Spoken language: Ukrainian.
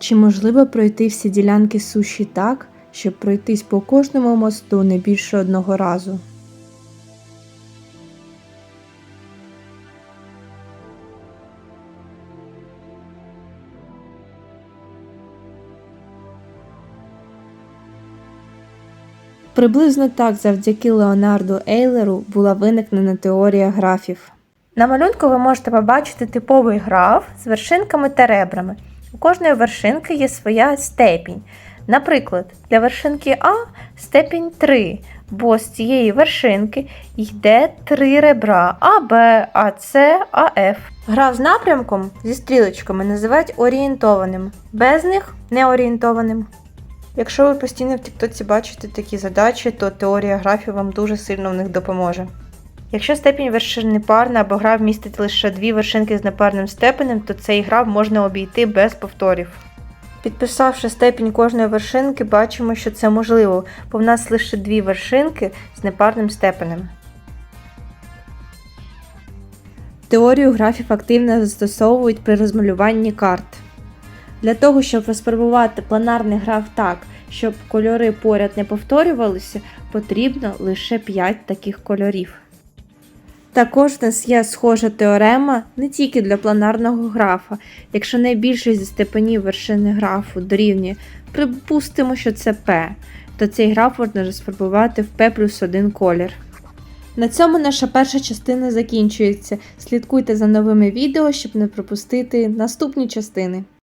Чи можливо пройти всі ділянки суші так, щоб пройтись по кожному мосту не більше одного разу? Приблизно так завдяки Леонарду Ейлеру була виникнена теорія графів. На малюнку ви можете побачити типовий граф з вершинками та ребрами. У кожної вершинки є своя степінь. Наприклад, для вершинки А степінь 3, бо з цієї вершинки йде три ребра А, Б, А, С, А, Ф. Граф з напрямком зі стрілочками називають орієнтованим, без них неорієнтованим. Якщо ви постійно в Тіктоці бачите такі задачі, то теорія графів вам дуже сильно в них допоможе. Якщо степінь вершин непарна або граф містить лише дві вершинки з непарним степенем, то цей граф можна обійти без повторів. Підписавши степінь кожної вершинки, бачимо, що це можливо, бо в нас лише дві вершинки з непарним степенем. Теорію графів активно застосовують при розмалюванні карт. Для того, щоб розфарбувати планарний граф так, щоб кольори поряд не повторювалися, потрібно лише 5 таких кольорів. Також в нас є схожа теорема не тільки для планарного графа. Якщо найбільший зі степенів вершини графу дорівнює, припустимо, що це P, то цей граф можна розфарбувати в P плюс 1 колір. На цьому наша перша частина закінчується. Слідкуйте за новими відео, щоб не пропустити наступні частини.